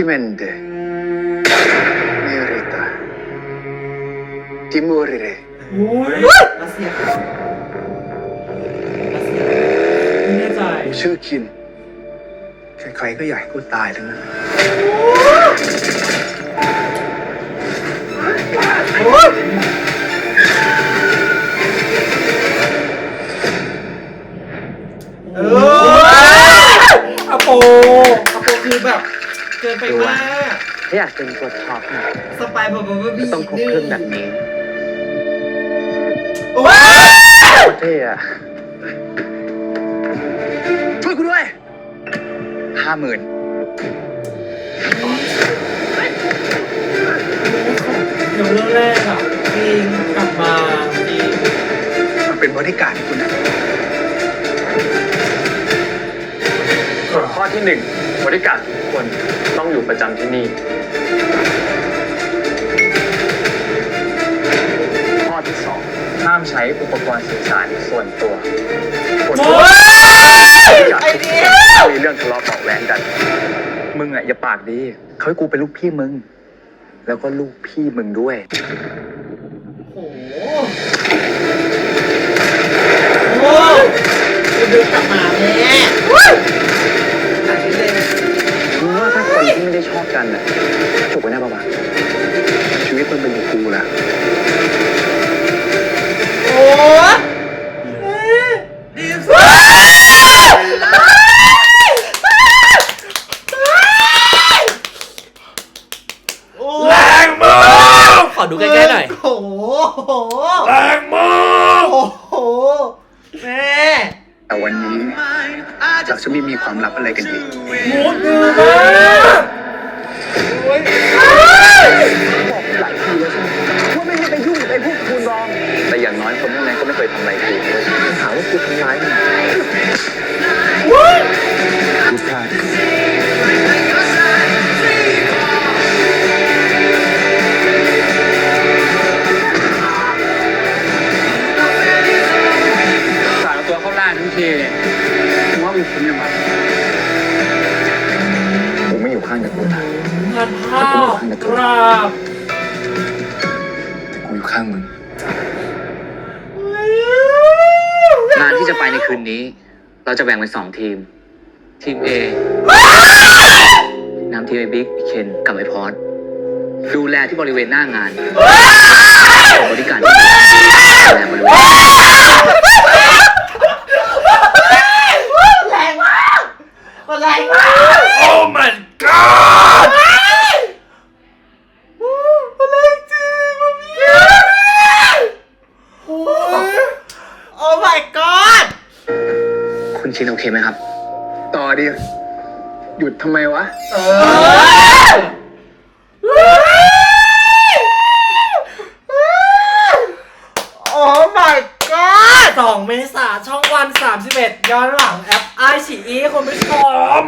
Divertimento. Merita. Di morire. อุ้ยรัสเซียรัสเซียไม่แน่ใจกูชื่อคิน ใครๆก็อยากให้กูตายทั้งนั้น เอออโปอโปคือแบบ เกินไปมากถ้าอยากเป็นตัวท็อปนะสไปแบบแบบก็ต้องครบเครื่องแบบนี้ว้าโคตรเท่อะช่วยกูด้วยห้าหมื่นเดี๋ยวเรื่องแรกอะจริงกลับมาจริงมันเป็นบริการให้คุณนะข้อที่หนึ่งบริการทุกคน ต้องอยู่ประจำที่นี่ ข้อที่สองห้ามใช้อุปกรณ์สื่อสารส่วนตัวคนโอ้ทั่วไปยอยากไอทุกเดียมีเรื่องทะเลาะเบาะแว้งกัน มึงอะอย่าปากดี เขาให้กูเป็นลูกพี่มึง แล้วก็ลูกพี่มึงด้วย ไม่ได้ชอบกันอะจบกันได้ปะวะชีวิตมันเป็นของกูแล้วโอ้ดีสุดแรงมากขอดูใกล้ๆหน่อย โอ้โห แรงมากโอ้โหแม่ แต่วันนี้เราจะไม่มีความลับอะไรกันอีกมูดดีมากโอ้ยหลายทีแล้วใช่ไหมว่าไม่ให้ไปยุ่งกับไอ้พวกคูณรอง แต่อย่างน้อยคนพวกนั้นก็ไม่เคยทำอะไรกูเลยถามว่ากูทำร้ายมันาล่างทั้งทีเนี่ยมึงว่ามึงคุ้มยังไงกูไม่อยู่ข้างกับกูนะพันภาพกราบแต่กูอยู่ข้างมึง งานที่จะไปในคืนนี้ เราจะแบ่งเป็นสองทีม ทีม A นำทีมไอ้บิ๊กไอ้เคนกับไอ้พอดดูแลที่บริเวณหน้า งานบริการที่ดีดูแลบริเวณ แรงมากแรงมาก โอ้ my god แรงจริงมันพี่โอ้ยโอ้ my god คุณชินโอเคไหมครับ ต่อดิ หยุดทำไมวะเออโอ้ my god สองเมษาช่องวัน 31 ย้อนหลังแอปไอฉีอีคุณผู้ชม